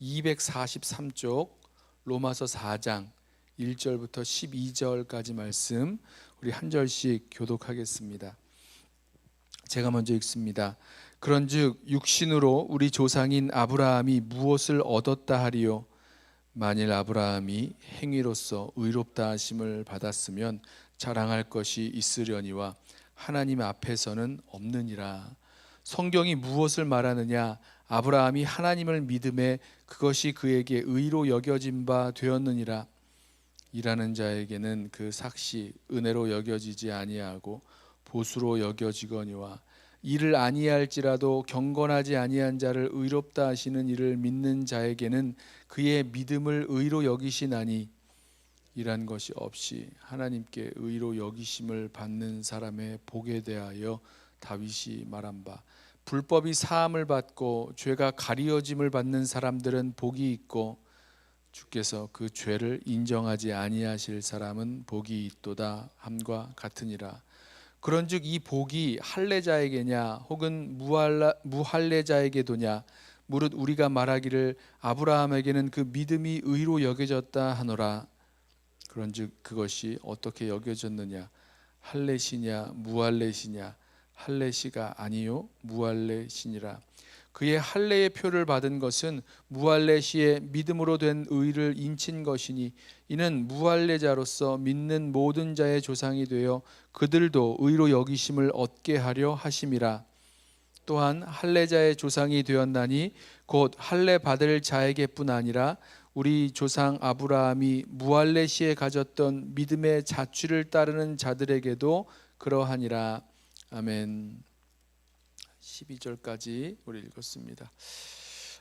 243쪽 로마서 4장 1절부터 12절까지 말씀 우리 한 절씩 교독하겠습니다. 제가 먼저 읽습니다. 그런즉 육신으로 우리 조상인 아브라함이 무엇을 얻었다 하리요 만일 아브라함이 행위로서 의롭다 하심을 받았으면 자랑할 것이 있으려니와 하나님 앞에서는 없느니라. 성경이 무엇을 말하느냐? 아브라함이 하나님을 믿음에 그것이 그에게 의로 여겨진 바 되었느니라. 일하는 자에게는 그 삭시 은혜로 여겨지지 아니하고 보수로 여겨지거니와 일을 아니할지라도 경건하지 아니한 자를 의롭다 하시는 이를 믿는 자에게는 그의 믿음을 의로 여기시나니 이란 것이 없이 하나님께 의로 여기심을 받는 사람의 복에 대하여 다윗이 말한 바 불법이 사함을 받고 죄가 가리어짐을 받는 사람들은 복이 있고 주께서 그 죄를 인정하지 아니하실 사람은 복이 있도다 함과 같으니라. 그런즉 이 복이 할례자에게냐 혹은 무할라, 무할례자에게도냐? 무릇 우리가 말하기를 아브라함에게는 그 믿음이 의로 여겨졌다 하노라. 그런즉 그것이 어떻게 여겨졌느냐? 할례시냐 무할례시냐 할례시가 아니요 무할례시니라. 그의 할례의 표를 받은 것은 무할례시의 믿음으로 된 의를 인친 것이니 이는 무할례자로서 믿는 모든 자의 조상이 되어 그들도 의로 여기심을 얻게 하려 하심이라. 또한 할례자의 조상이 되었나니 곧 할례 받을 자에게뿐 아니라 우리 조상 아브라함이 무할례시에 가졌던 믿음의 자취를 따르는 자들에게도 그러하니라 아멘. 12절까지 우리 읽었습니다.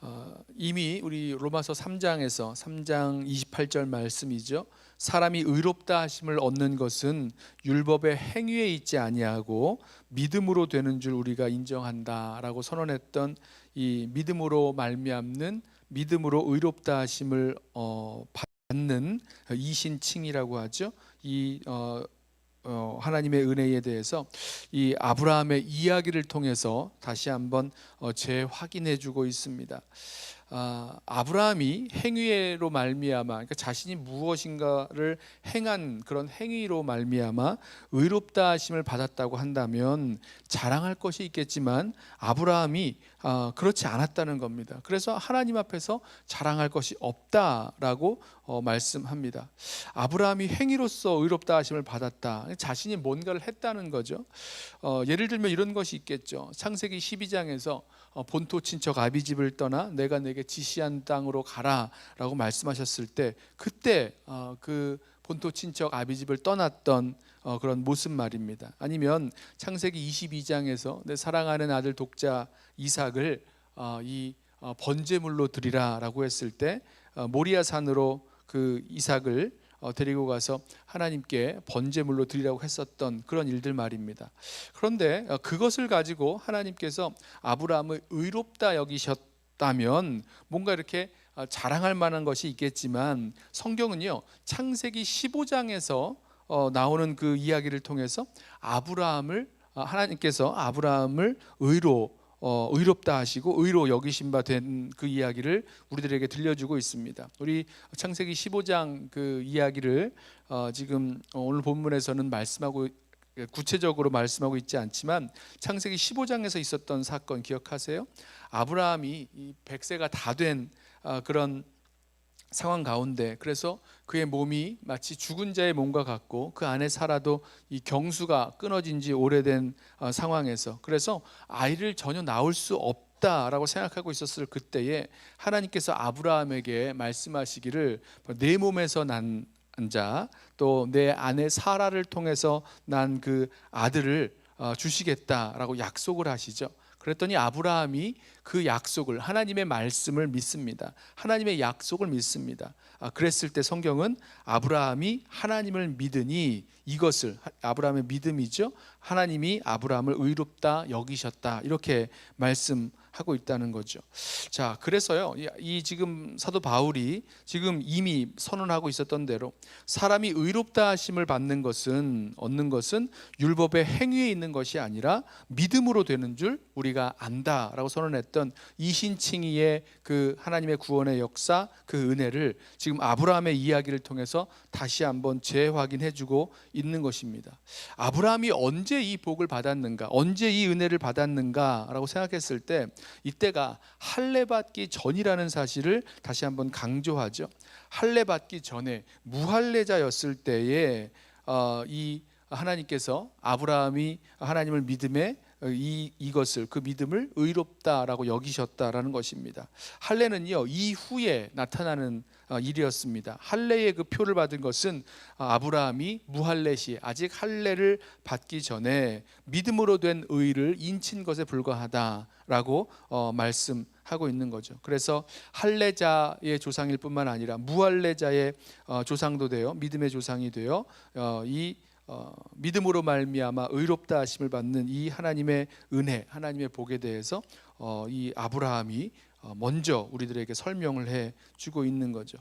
어, 이미 우리 로마서 3장에서 3장 28절 말씀이죠. 사람이 의롭다 하심을 얻는 것은 율법의 행위에 있지 아니하고 믿음으로 되는 줄 우리가 인정한다라고 선언했던 이 믿음으로 말미암는 믿음으로 의롭다 하심을 어, 받는 이신칭이라고 하죠. 이 어, 어, 하나님의 은혜에 대해서 이 아브라함의 이야기를 통해서 다시 한번 어, 재확인해 주고 있습니다. 아, 아브라함이 행위로 말미암아 그러니까 자신이 무엇인가를 행한 그런 행위로 말미암아 의롭다 하심을 받았다고 한다면 자랑할 것이 있겠지만 아브라함이 아, 그렇지 않았다는 겁니다. 그래서 하나님 앞에서 자랑할 것이 없다라고 어, 말씀합니다. 아브라함이 행위로서 의롭다 하심을 받았다. 자신이 뭔가를 했다는 거죠. 어, 예를 들면 이런 것이 있겠죠. 창세기 12장에서 어, 본토 친척 아비집을 떠나 내가 내게 지시한 땅으로 가라라고 말씀하셨을 때 그때 어, 그 본토 친척 아비집을 떠났던 어, 그런 모습 말입니다. 아니면 창세기 22장에서 내 사랑하는 아들 독자 이삭을 어, 이 어, 번제물로 드리라라고 했을 때 어, 모리아 산으로 그 이삭을 어, 데리고 가서 하나님께 번제물로 드리라고 했었던 그런 일들 말입니다. 그런데 어, 그것을 가지고 하나님께서 아브라함을 의롭다 여기셨 다면 뭔가 이렇게 어, 자랑할 만한 것이 있겠지만 성경은요 창세기 15장에서 어, 나오는 그 이야기를 통해서 아브라함을 어, 하나님께서 아브라함을 의로 어, 의롭다 하시고 의로 여기신 바 된 그 이야기를 우리들에게 들려주고 있습니다. 우리 창세기 15장 그 이야기를 어, 지금 오늘 본문에서는 말씀하고 구체적으로 말씀하고 있지 않지만 창세기 15장에서 있었던 사건 기억하세요? 아브라함이 이 100세가 다 된 그런 상황 가운데 그래서 그의 몸이 마치 죽은 자의 몸과 같고 그 안에 살아도 이 경수가 끊어진 지 오래된 어, 상황에서 그래서 아이를 전혀 낳을 수 없다라고 생각하고 있었을 그때에 하나님께서 아브라함에게 말씀하시기를 내 몸에서 난 자 또 내 아내 사라를 통해서 난 그 아들을 어, 주시겠다라고 약속을 하시죠. 그랬더니 아브라함이 그 약속을 하나님의 말씀을 믿습니다. 하나님의 약속을 믿습니다. 아, 그랬을 때 성경은 아브라함이 하나님을 믿으니 이것을 아브라함의 믿음이죠. 하나님이 아브라함을 의롭다 여기셨다 이렇게 하고 있다는 거죠. 자, 그래서요. 이, 이 지금 사도 바울이 지금 이미 선언하고 있었던 대로 사람이 의롭다 하심을 받는 것은 얻는 것은 율법의 행위에 있는 것이 아니라 믿음으로 되는 줄 우리가 안다라고 선언했던 이신칭이의 그 하나님의 구원의 역사 그 은혜를 지금 아브라함의 이야기를 통해서 다시 한번 재확인해 주고 있는 것입니다. 아브라함이 언제 이 복을 받았는가? 언제 이 은혜를 받았는가라고 생각했을 때 이때가 할례 받기 전이라는 사실을 다시 한번 강조하죠. 할례 받기 전에 무할례자였을 때에 어, 이 하나님께서 아브라함이 하나님을 믿음에 이 이것을 그 믿음을 의롭다라고 여기셨다라는 것입니다. 할례는요 이후에 나타나는 어, 일이었습니다. 할례의 그 표를 받은 것은 어, 아브라함이 무할례 시 아직 할례를 받기 전에 믿음으로 된 의를 인친 것에 불과하다라고 어, 말씀 하고 있는 거죠. 그래서 할례자의 조상일 뿐만 아니라 무할례자의 어, 조상도 되어 믿음의 조상이 되어 어, 이 어, 믿음으로 말미암아 의롭다 하심을 받는 이 하나님의 은혜, 하나님의 복에 대해서 어, 이 아브라함이 어, 먼저 우리들에게 설명을 해 주고 있는 거죠.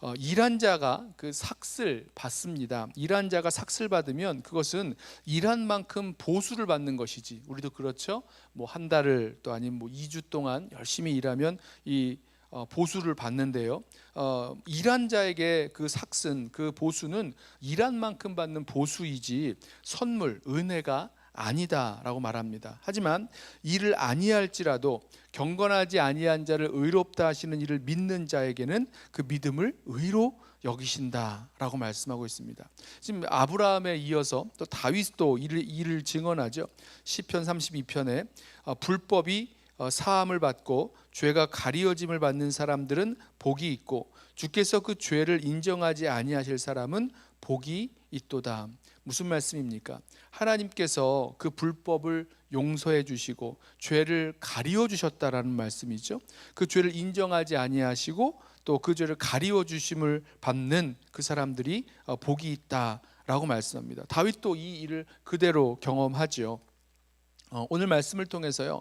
어, 일한 자가 그 삭슬 받습니다. 일한 자가 삭슬 받으면 그것은 일한 만큼 보수를 받는 것이지. 우리도 그렇죠. 뭐 한 달을 또 아니면 뭐 2주 동안 열심히 일하면 이 어, 보수를 받는데요. 어, 일한 자에게 그 삭슨 그 보수는 일한 만큼 받는 보수이지 선물 은혜가 아니다라고 말합니다. 하지만 일을 아니할지라도 경건하지 아니한 자를 의롭다 하시는 이를 믿는 자에게는 그 믿음을 의로 여기신다라고 말씀하고 있습니다. 지금 아브라함에 이어서 또 다윗도 이를, 이를 증언하죠. 시편 32편에 어, 불법이 어, 사함을 받고 죄가 가리어짐을 받는 사람들은 복이 있고 주께서 그 죄를 인정하지 아니하실 사람은 복이 있도다. 무슨 말씀입니까? 하나님께서 그 불법을 용서해 주시고 죄를 가리워 주셨다라는 말씀이죠. 그 죄를 인정하지 아니하시고 또 그 죄를 가리워 주심을 받는 그 사람들이 어, 복이 있다라고 말씀합니다. 다윗도 이 일을 그대로 경험하죠. 어, 오늘 말씀을 통해서요,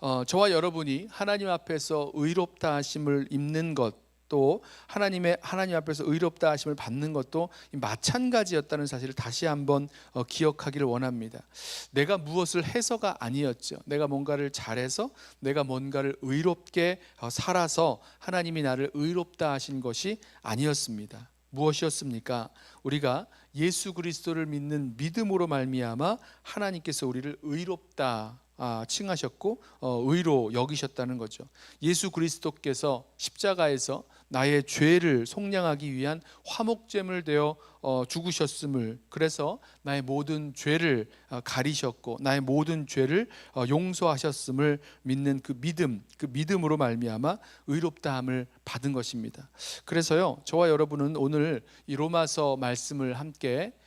어, 저와 여러분이 하나님 앞에서 의롭다 하심을 입는 것, 또 하나님의 하나님 앞에서 의롭다 하심을 받는 것도 마찬가지였다는 사실을 다시 한번 어, 기억하기를 원합니다. 내가 무엇을 해서가 아니었죠. 내가 뭔가를 잘해서 내가 뭔가를 의롭게 어, 살아서 하나님이 나를 의롭다 하신 것이 아니었습니다. 무엇이었습니까? 우리가 예수 그리스도를 믿는 믿음으로 말미암아 하나님께서 우리를 의롭다 아, 칭하셨고 어, 의로 여기셨다는 거죠. 예수 그리스도께서 십자가에서 나의 죄를 속량하기 위한 화목제물 되어 어, 죽으셨음을 그래서 나의 모든 죄를 어, 가리셨고 나의 모든 죄를 어, 용서하셨음을 믿는 그 믿음 그 믿음으로 말미암아 의롭다함을 받은 것입니다. 그래서요 저와 여러분은 오늘 이 로마서 말씀을 함께 아,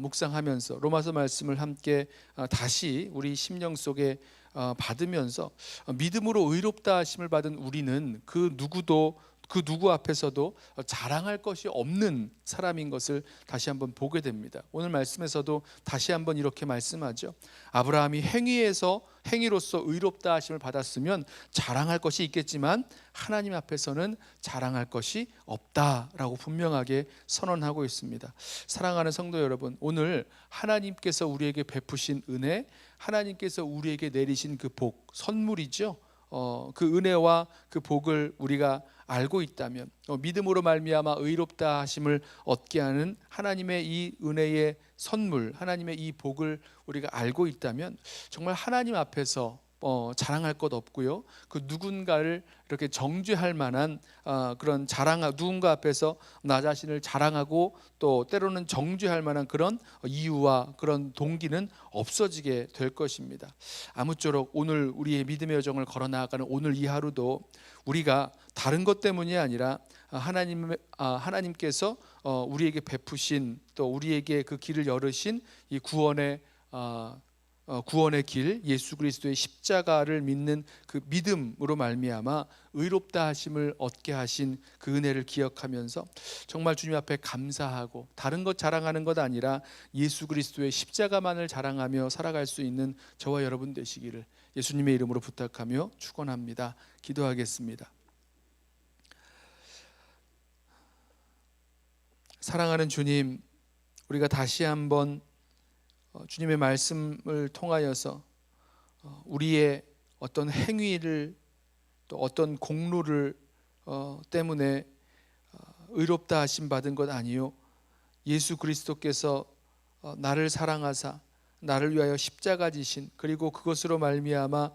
묵상하면서 로마서 말씀을 함께 아, 다시 우리 심령 속에 아, 받으면서 믿음으로 의롭다 하심을 받은 우리는 그 누구도 그 누구 앞에서도 자랑할 것이 없는 사람인 것을 다시 한번 보게 됩니다. 오늘 말씀에서도 다시 한번 이렇게 말씀하죠. 아브라함이 행위에서 행위로서 의롭다 하심을 받았으면 자랑할 것이 있겠지만 하나님 앞에서는 자랑할 것이 없다라고 분명하게 선언하고 있습니다. 사랑하는 성도 여러분, 오늘 하나님께서 우리에게 베푸신 은혜, 하나님께서 우리에게 내리신 그 복, 선물이죠. 어, 그 은혜와 그 복을 우리가 알고 있다면 어, 믿음으로 말미암아 의롭다 하심을 얻게 하는 하나님의 이 은혜의 선물, 하나님의 이 복을 우리가 알고 있다면 정말 하나님 앞에서 어, 자랑할 것 없고요. 그 누군가를 이렇게 정죄할 만한 어, 그런 자랑 누군가 앞에서 나 자신을 자랑하고 또 때로는 정죄할 만한 그런 이유와 그런 동기는 없어지게 될 것입니다. 아무쪼록 오늘 우리의 믿음의 여정을 걸어 나아가는 오늘 이 하루도 우리가 다른 것 때문이 아니라 하나님 아, 하나님께서 어, 우리에게 베푸신 또 우리에게 그 길을 열으신 이 구원의 어, 어, 구원의 길 예수 그리스도의 십자가를 믿는 그 믿음으로 말미암아 의롭다 하심을 얻게 하신 그 은혜를 기억하면서 정말 주님 앞에 감사하고 다른 것 자랑하는 것 아니라 예수 그리스도의 십자가만을 자랑하며 살아갈 수 있는 저와 여러분 되시기를 예수님의 이름으로 부탁하며 축원합니다. 기도하겠습니다. 사랑하는 주님, 우리가 다시 한번 어, 주님의 말씀을 통하여서 어, 우리의 어떤 행위를 또 어떤 공로를 어, 때문에 의롭다 하심 받은 것 아니요. 예수 그리스도께서 나를 사랑하사 나를 위하여 십자가 지신 그리고 그것으로 말미암아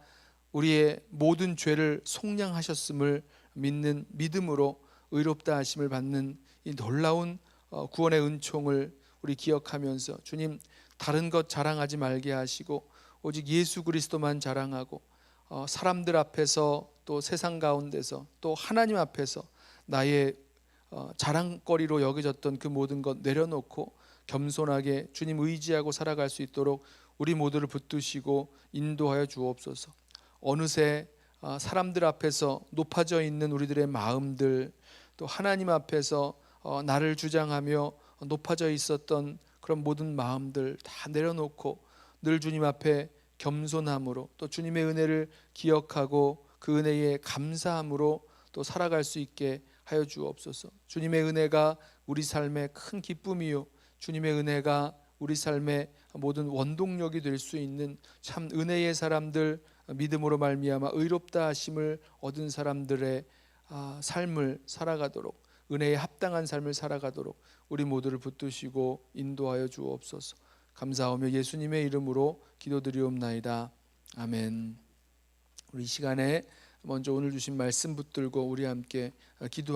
우리의 모든 죄를 속량하셨음을 믿는 믿음으로 의롭다 하심을 받는 이 놀라운 구원의 은총을 우리 기억하면서 주님 다른 것 자랑하지 말게 하시고 오직 예수 그리스도만 자랑하고 어, 사람들 앞에서 또 세상 가운데서 또 하나님 앞에서 나의 어, 자랑거리로 여겨졌던 그 모든 것 내려놓고 겸손하게 주님 의지하고 살아갈 수 있도록 우리 모두를 붙드시고 인도하여 주옵소서. 어느새 어, 사람들 앞에서 높아져 있는 우리들의 마음들 또 하나님 앞에서 나를 주장하며 높아져 있었던 그런 모든 마음들 다 내려놓고 늘 주님 앞에 겸손함으로 또 주님의 은혜를 기억하고 그 은혜에 감사함으로 또 살아갈 수 있게 하여 주옵소서. 주님의 은혜가 우리 삶의 큰 기쁨이요. 주님의 은혜가 우리 삶의 모든 원동력이 될 수 있는 참 은혜의 사람들 믿음으로 말미암아 의롭다 하심을 얻은 사람들의 아, 삶을 살아가도록 은혜에 합당한 삶을 살아가도록 우리 모두를 붙드시고 인도하여 주옵소서. 감사하며 예수님의 이름으로 기도드리옵나이다. 아멘. 우리 시간에 먼저 오늘 주신 말씀 붙들고 우리 함께 기도